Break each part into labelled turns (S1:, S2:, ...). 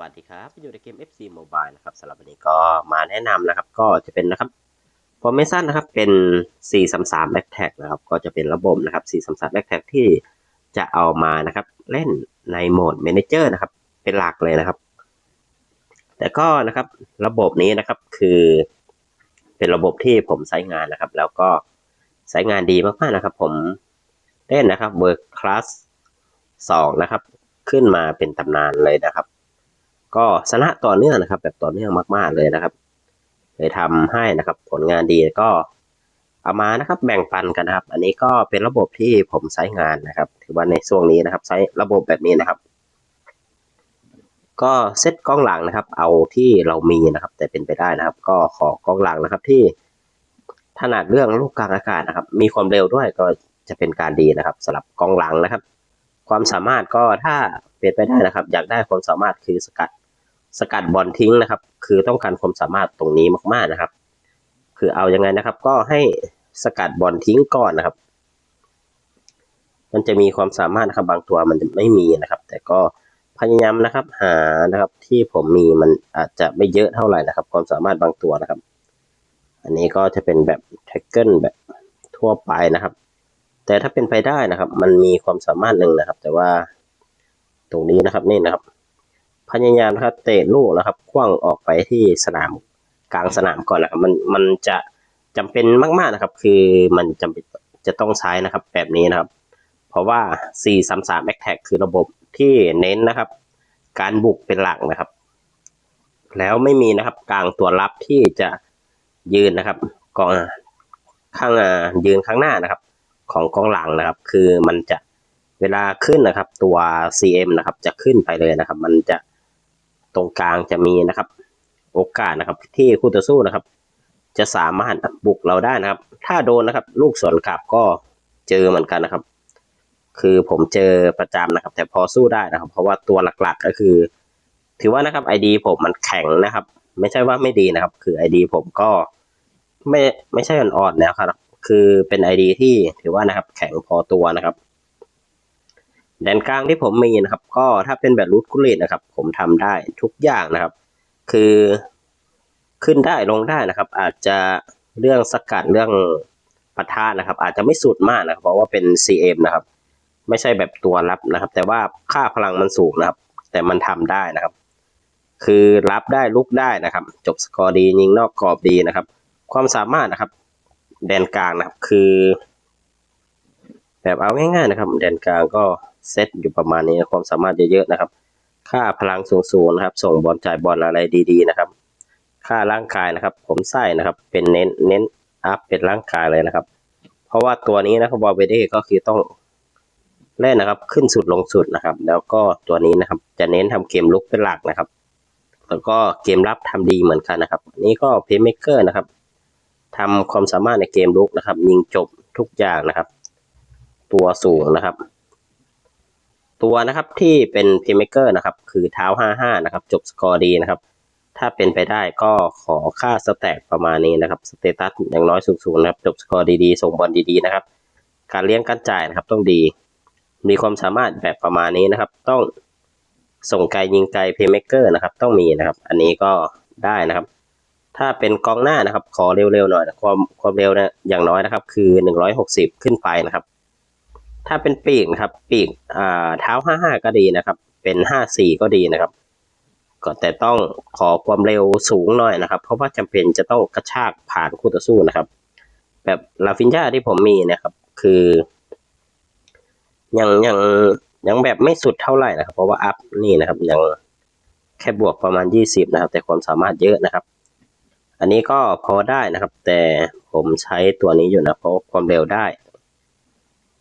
S1: วัสดีครับอยู่ในเกม FC Mobile นะครับสำหรับวันนี้ก็มาแนะนำนะครับ ก็จะเป็นนะครับ Formation นะครับ เป็น 433 Back Tag นะครับ ก็จะเป็นระบบนะครับ 433 Back Tag ที่จะเอามานะครับ เล่นในโหมด Manager นะครับ เป็นหลักเลยนะครับ แต่ก็นะครับ ระบบนี้นะครับ คือ เป็นระบบที่ผมใช้งานนะครับ แล้วก็ใช้งานดีมากๆนะครับ ผมเล่นนะครับ Work Class 2 นะครับ ขึ้นมาเป็นตำนานเลยนะครับ ก็ชนะต่อเนื่องนะครับ แบบต่อเนื่องมาก ๆเลยนะครับเลยทำให้นะครับ ผลงานดีก็เอามานะครับแบ่งปันกันนะครับ อันนี้ก็เป็นระบบที่ผมใช้งานนะครับ ถือว่าในช่วงนี้นะครับ ใช้ระบบแบบนี้นะครับ ก็เซตกล้องหลังนะครับ เอาที่เรามีนะครับ แต่เป็นไปได้นะครับ ก็ขอกล้องหลังนะครับที่ถนัดเรื่องลูกกลางอากาศนะครับ มีความเร็วด้วยก็จะเป็นการดีนะครับสำหรับกล้องหลังนะครับ ความสามารถก็ถ้าเป็นไปได้นะครับ อยากได้ความสามารถคือสกัด สกัดบอลทิ้งนะครับ คือต้องการความสามารถตรงนี้มากๆนะครับ คือเอายังไงนะครับ ก็ให้สกัดบอลทิ้งก่อนนะครับ มันจะมีความสามารถนะครับ บางตัวมันจะไม่มีนะครับ แต่ก็พยายามนะครับ หานะครับที่ผมมีมันอาจจะไม่เยอะเท่าไหร่นะครับ ความสามารถบางตัวนะครับ อันนี้ก็จะเป็นแบบแท็กเกิลแบบทั่วไปนะครับ แต่ถ้าเป็นไปได้นะครับ มันมีความสามารถหนึ่งนะครับ แต่ว่าตรงนี้นะครับนี่นะครับ พยายามนะครับ เตะลูกนะครับคว้างออกไปที่สนามกลางสนามก่อนนะครับมันมันจะจำเป็นมากๆนะครับ คือมันจำเป็นจะต้องใช้นะครับแบบนี้นะครับ เพราะว่า 433 Mac Tag คือระบบที่เน้นนะครับ การบุกเป็นหลักนะครับ แล้วไม่มีนะครับกลางตัวรับที่จะยืนนะครับกองข้างยืนข้างหน้านะครับ ของกองหลังนะครับ คือมันจะเวลาขึ้นนะครับ ตัว CM นะครับ จะขึ้นไปเลยนะครับ มันจะ ตรงกลางจะมีนะครับ โอกาสนะครับ ที่คู่ต่อสู้นะครับ จะสามารถบุกเราได้นะครับ ถ้าโดนนะครับ ลูกสวนกลับก็เจอเหมือนกันนะครับ คือผมเจอประจำนะครับ แต่พอสู้ได้นะครับ เพราะว่าตัวหลักๆก็คือ ถือว่านะครับ ID ผมมันแข็งนะครับ ไม่ใช่ว่าไม่ดีนะครับ คือ ID ผมก็ไม่ไม่ใช่อ่อนๆแล้วครับ คือเป็น ID ที่ถือว่านะครับ แข็งพอตัวนะครับ แดนกลางที่ผมมีนะครับ ก็ถ้าเป็นแบบรูทกุลิตนะครับ ผมทำได้ทุกอย่างนะครับ คือขึ้นได้ลงได้นะครับ อาจจะเรื่องสกัดเรื่องปะทะนะครับ อาจจะไม่สุดมากนะครับ เพราะว่าเป็น CM นะครับ ไม่ใช่แบบตัวรับนะครับ แต่ว่าค่าพลังมันสูงนะครับ แต่มันทำได้นะครับ คือรับได้ลุกได้นะครับ จบสกอร์ดียิงนอกกรอบดีนะครับ ความสามารถนะครับ แดนกลางนะครับคือ แบบเอาง่ายๆนะครับ แดนกลางก็ เซตอยู่ประมาณนี้ความสามารถเยอะๆนะครับ ค่าพลังสูงๆนะครับ ส่งบอลจ่ายบอลอะไรดีๆนะครับ ค่าร่างกายนะครับ ผมใส่นะครับ เป็นเน้นเน้นอัพเป็นร่างกายเลยนะครับ เพราะว่าตัวนี้นะครับบอลเบเด้ก็คือต้องเล่นนะครับ ขึ้นสุดลงสุดนะครับ แล้วก็ตัวนี้นะครับ จะเน้นทำเกมลุกเป็นหลักนะครับ แล้วก็เกมรับทำดีเหมือนกันนะครับนนี้ก็เพย์เมเกอร์นะครับทำความสามารถในเกมลุกนะครับ ยิงจบทุกอย่างนะครับ ตัวสูงนะครับ ตัวนะครับที่เป็นเพย์เมเกอร์นะครับ คือเท้า 55 นะครับ จบสกอร์ดีนะครับ ถ้าเป็นไปได้ก็ขอค่าสแต็กประมาณนี้นะครับ สเตตัสอย่างน้อยสูงๆนะครับ จบสกอร์ดีๆ ส่งบอลดีๆนะครับ การเลี้ยงการจ่ายนะครับต้องดี มีความสามารถแบบประมาณนี้นะครับ ต้องส่งไกลยิงไกลเพย์เมเกอร์นะครับ ต้องมีนะครับ อันนี้ก็ได้นะครับ ถ้าเป็นกองหน้านะครับ ขอเร็วๆหน่อยนะความความเร็วนี่ยอย่างน้อยนะครับ คือ 160 ขึ้นไปนะครับ ถ้าเป็นปีกนะครับ ปีกอ่าเท้า55ก็ดีนะครับ เป็น54ก็ดีนะครับ ก็แต่ต้องขอความเร็วสูงหน่อยนะครับ เพราะว่าจำเป็นจะต้องกระชากผ่านคู่ต่อสู้นะครับ แบบลาฟินญาที่ผมมีนะครับ คือยังยังยังแบบไม่สุดเท่าไหร่นะครับ เพราะว่าอัพนี่นะครับยังแค่บวกประมาณ 20 นะครับ แต่ความสามารถเยอะนะครับ อันนี้ก็พอได้นะครับ แต่ผมใช้ตัวนี้อยู่นะเพราะความเร็วได้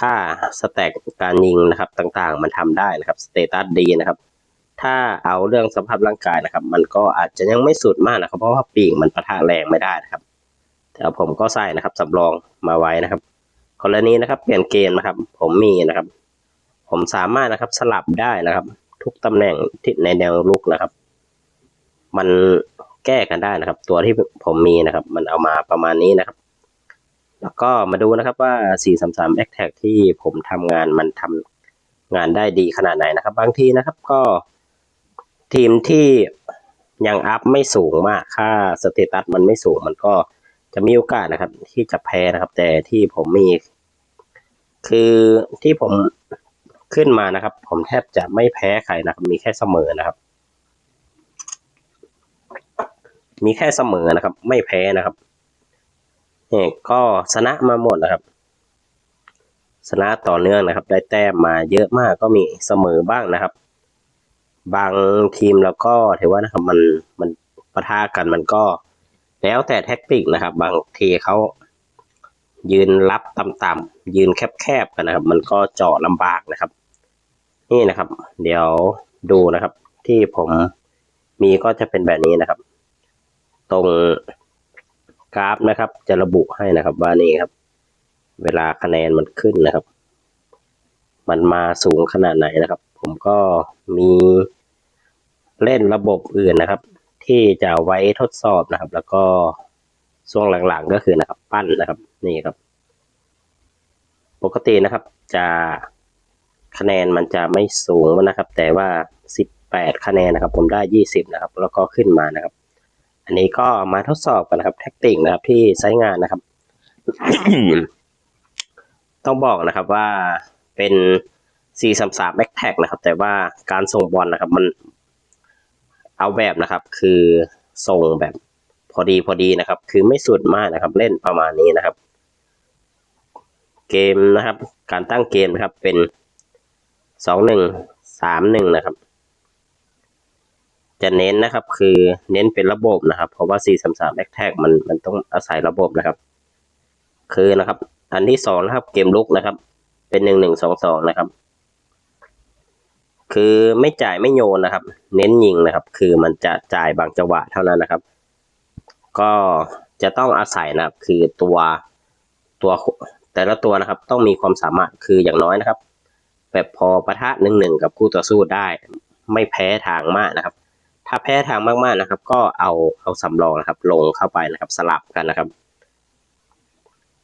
S1: ค่าสแต็กการยิงนะครับต่างๆ มันทำได้นะครับสเตตัสดีนะครับ ถ้าเอาเรื่องสภาพร่างกายนะครับ มันก็อาจจะยังไม่สุดมากนะครับ เพราะว่าปีกมันประทะแรงไม่ได้นะครับ แต่ผมก็ใส่นะครับสำรองมาไว้นะครับกรณีนะครับเปลี่ยนเกมนะครับ ผมมีนะครับ ผมสามารถนะครับสลับได้นะครับ ทุกตำแหน่งที่ในแนวลุกนะครับ มันแก้กันได้นะครับ ตัวที่ผมมีนะครับ มันเอามาประมาณนี้นะครับ แล้วก็มาดูนะครับว่า 433 a c Tag ที่ผมทำงานมันทำงานได้ดีขนาดไหนนะครับ บางทีนะครับก็ทีมที่ยังอัพไม่สูงมากค่าสเตตัสมันไม่สูงมันก็จะมีโอกาสนะครับ ที่จะแพ้นะครับ แต่ที่ผมมี คือที่ผมขึ้นมานะครับ ผมแทบจะไม่แพ้ใครนะครับ มีแค่เสมอนะครับ มีแค่เสมอนะครับ ไม่แพ้นะครับ นี่ก็ชนะมาหมดนะครับชนะต่อเนื่องนะครับ ได้แต้มมาเยอะมากก็มีเสมอบ้างนะครับ บางทีมแล้วก็ถือว่านะครับมันมันปะทะกันมันก็แล้วแต่แท็กติกนะครับ บางทีเขายืนรับต่ำๆยืนแคบๆกันนะครับ มันก็เจาะลำบากนะครับ นี่นะครับ เดี๋ยวดูนะครับ ที่ผมมีก็จะเป็นแบบนี้นะครับ ตรง กราฟนะครับ จะระบุให้นะครับว่านี่ครับ เวลาคะแนนมันขึ้นนะครับ มันมาสูงขนาดไหนนะครับ ผมก็มีเล่นระบบอื่นนะครับ ที่จะไว้ทดสอบนะครับ แล้วก็ช่วงหลังๆก็คือนะครับ ปั้นนะครับนี่ครับ ปกตินะครับ จะคะแนนมันจะไม่สูงนะครับ แต่ว่า 18 คะแนนนะครับ ผมได้ 20 นะครับ แล้วก็ขึ้นมานะครับ อันนี้ก็มาทดสอบกันนะครับ แท็กติกนะครับที่ใช้งานนะครับ ต้องบอกนะครับว่าเป็น433 back tag นะครับ แต่ว่าการส่งบอลนะครับ มันเอาแบบนะครับ คือส่งแบบพอดีพอดีนะครับ คือไม่สุดมากนะครับ เล่นประมาณนี้นะครับ เกมนะครับ การตั้งเกมนะครับเป็น2131นะครับ จะเน้นนะครับ คือเน้นเป็นระบบนะครับ เพราะว่า 433 back tag มันมันต้องอาศัยระบบนะครับ คือนะครับ อันที่สองนะครับเกมลุกนะครับ เป็นหนึ่งหนึ่งสองสองนะครับ คือไม่จ่ายไม่โยนนะครับ เน้นยิงนะครับ คือมันจะจ่ายบางจังหวะเท่านั้นนะครับ ก็จะต้องอาศัยนะครับ คือตัวตัวแต่ละตัวนะครับ ต้องมีความสามารถคืออย่างน้อยนะครับ แบบพอประทะหนึ่งหนึ่งกับคู่ต่อสู้ได้ ไม่แพ้ทางมากนะครับ ถ้าแพ้ทางมากๆนะครับ ก็เอาเอาสำรองนะครับ ลงเข้าไปนะครับสลับกันนะครับ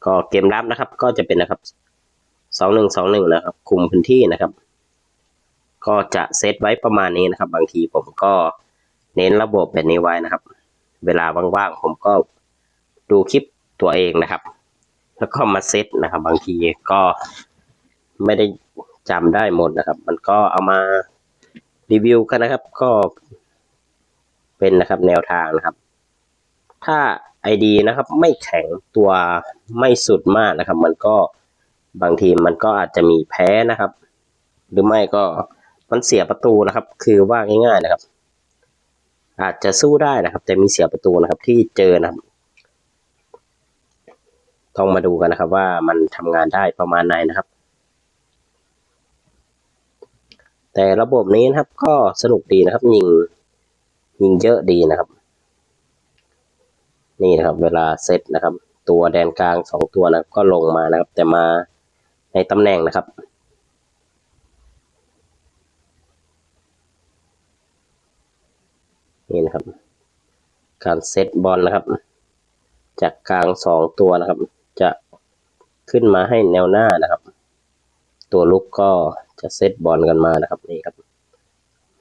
S1: ก็เกมรับนะครับ ก็จะเป็นนะครับสองหนึ่งสองหนึ่งนะครับ คุมพื้นที่นะครับ ก็จะเซตไว้ประมาณนี้นะครับ บางทีผมก็เน้นระบบแบบนี้ไว้นะครับ เวลาว่างๆผมก็ดูคลิปตัวเองนะครับ แล้วก็มาเซตนะครับ บางทีก็ไม่ได้จำได้หมดนะครับ มันก็เอามารีวิวกันนะครับ ก็ เป็นนะครับแนวทางนะครับ ถ้าไอดีนะครับ ไม่แข็งตัวไม่สุดมากนะครับ มันก็บางทีมันก็อาจจะมีแพ้นะครับ หรือไม่ก็มันเสียประตูนะครับ คือว่าง่ายๆนะครับ อาจจะสู้ได้นะครับ แต่มีเสียประตูนะครับที่เจอนะครับต้องมาดูกันนะครับว่ามันทำงานได้ประมาณไหนนะครับ แต่ระบบนี้นะครับก็สนุกดีนะครับยิง ยิงเยอะดีนะครับ นี่นะครับ เวลาเซตนะครับ ตัวแดนกลางสองตัวนะครับก็ลงมานะครับ แต่มาในตำแหน่งนะครับนี่นะครับ การเซตบอลนะครับ จากกลางสองตัวนะครับ จะขึ้นมาให้แนวหน้านะครับ ตัวลุกก็จะเซตบอลกันมานะครับนี่ครับ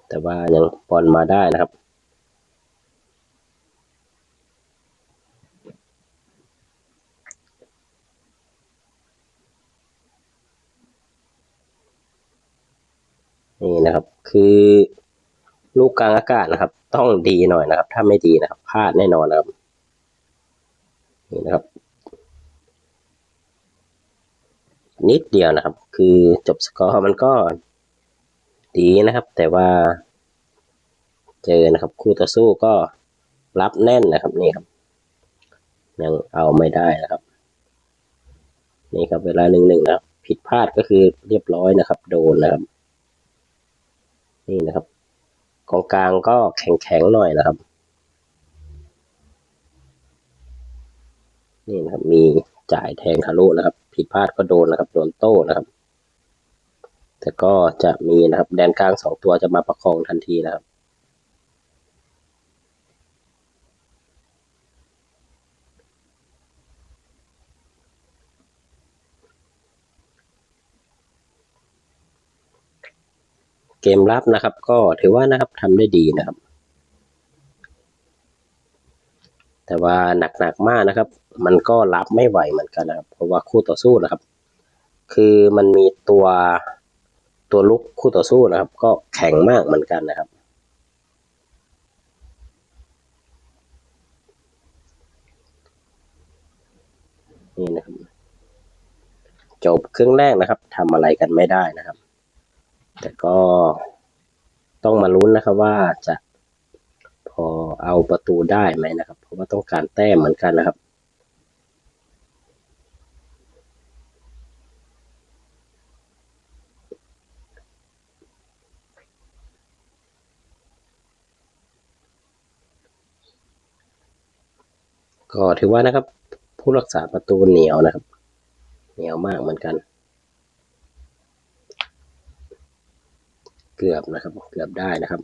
S1: แต่ว่ายังบอลมาได้นะครับ นี่นะครับ คือลูกกลางอากาศนะครับ ต้องดีหน่อยนะครับ ถ้าไม่ดีนะครับพลาดแน่นอนนะครับนี่นะครับ นิดเดียวนะครับ คือจบสกอร์มันก็ดีนะครับ แต่ว่าเจอนะครับ คู่ต่อสู้ก็รับแน่นนะครับนี่ครับ ยังเอาไม่ได้นะครับ นี่ครับเวลาหนึ่งหนึ่งนะครับ ผิดพลาดก็คือเรียบร้อยนะครับ โดนนะครับ นี่นะครับ กองกลางก็แข็งๆหน่อยนะครับ นี่นะครับ มีจ่ายแทงทะลุนะครับ ผิดพลาดก็โดนนะครับ โดนโต้นะครับ แต่ก็จะมีนะครับ แดนกลางสองตัวจะมาประคองทันทีนะครับ เกมรับนะครับ ก็ถือว่านะครับทำได้ดีนะครับ แต่ว่าหนักๆมากนะครับ มันก็รับไม่ไหวเหมือนกันนะครับ เพราะว่าคู่ต่อสู้นะครับ คือมันมีตัวตัวลุกคู่ต่อสู้นะครับ ก็แข็งมากเหมือนกันนะครับ นี่นะครับจบครึ่งแรกนะครับทำอะไรกันไม่ได้นะครับ แต่ก็ต้องมาลุ้นนะครับว่าจะพอเอาประตูได้ไหมนะครับ เพราะว่าต้องการแต้มเหมือนกันนะครับก็ถือว่านะครับ ผู้รักษาประตูเหนียวนะครับ เหนียวมากเหมือนกัน เกือบนะครับ เกือบได้นะครับ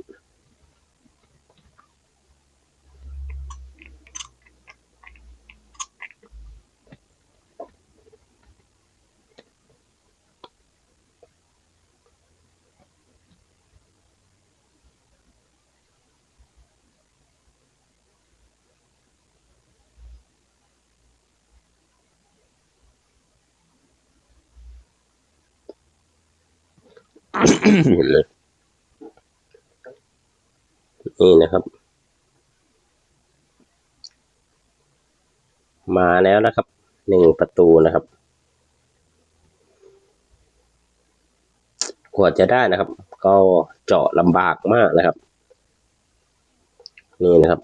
S1: เลย นี่นะครับ มาแล้วนะครับหนึ่งประตูนะครับกว่าจะได้นะครับ ก็เจาะลำบากมากนะครับ นี่นะครับ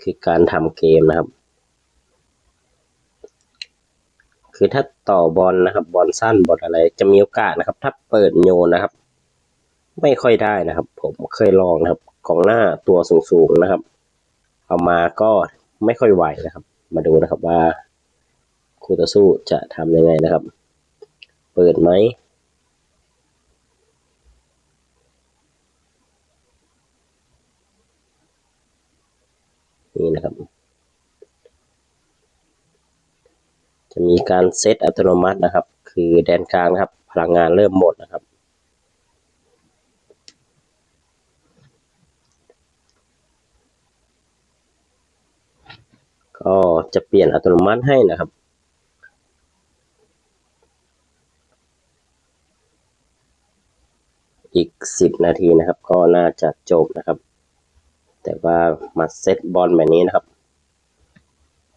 S1: คือการทำเกมนะครับ คือถ้าต่อบอลนะครับ บอลสั้นบอลอะไร จะมีโอกาสนะครับ ถ้าเปิดโยนนะครับ ไม่ค่อยได้นะครับ ผมเคยลองนะครับ ของหน้าตัวสูงๆนะครับ เอามาก็ไม่ค่อยไหวนะครับ มาดูนะครับว่าคู่ต่อสู้จะทำยังไงนะครับ เปิดไหมนี่นะครับ จะมีการเซตอัตโนมัตินะครับ คือแดนกลางนะครับ พลังงานเริ่มหมดนะครับ ก็จะเปลี่ยนอัตโนมัติให้นะครับ อีกสิบนาทีนะครับ ก็น่าจะจบนะครับ แต่ว่ามาเซตบอลแบบนี้นะครับ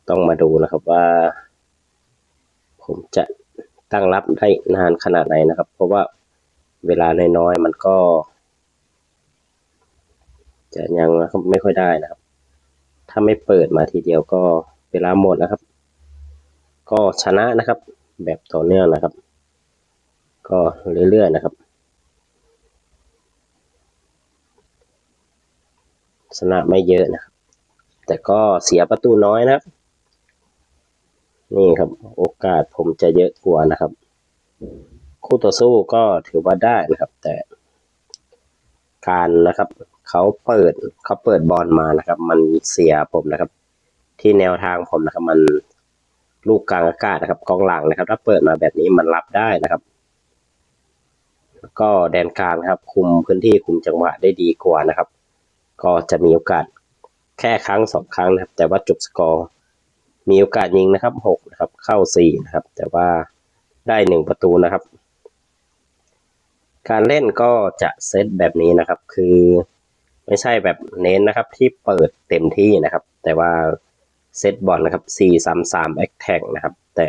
S1: ต้องมาดูนะครับว่า ผมจะตั้งรับได้นานขนาดไหนนะครับ เพราะว่าเวลาน้อยๆมันก็ จะยังไม่ค่อยได้นะครับ ถ้าไม่เปิดมาทีเดียวก็เวลาหมดนะครับ ก็ชนะนะครับ แบบต่อเนื่องนะครับ ก็เรื่อยๆนะครับ ชนะไม่เยอะนะครับ แต่ก็เสียประตูน้อยนะครับ นี่ครับโอกาสผมจะเยอะกว่านะครับ คู่ต่อสู้ก็ถือว่าได้นะครับ แต่การนะครับ เขาเปิดเขาเปิดบอลมานะครับ มันเสียผมนะครับ ที่แนวทางผมนะครับ มันลูกกลางอากาศนะครับกองหลังนะครับ ถ้าเปิดมาแบบนี้มันรับได้นะครับ ก็แดนกลางครับ คุมพื้นที่คุมจังหวะได้ดีกว่านะครับ ก็จะมีโอกาสแค่ครั้งสองครั้งนะครับ แต่ว่าจบสกอร์มีโอกาสยิงนะครับหกนะครับ เข้าสี่นะครับ แต่ว่าได้หนึ่งประตูนะครับ การเล่นก็จะเซตแบบนี้นะครับ คือ ไม่ใช่แบบเน้นนะครับที่เปิดเต็มที่นะครับ แต่ว่าเซตบอลนะครับ4 3 3 a c t a c นะครับ แต่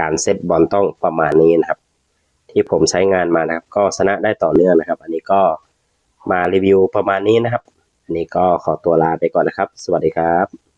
S1: การเซตบอลต้องประมาณนี้นะครับ ที่ผมใช้งานมานะครับ ก็ชนะได้ต่อเนื่องนะครับ อันนี้ก็มารีวิวประมาณนี้นะครับ อันนี้ก็ขอตัวลาไปก่อนนะครับ สวัสดีครับ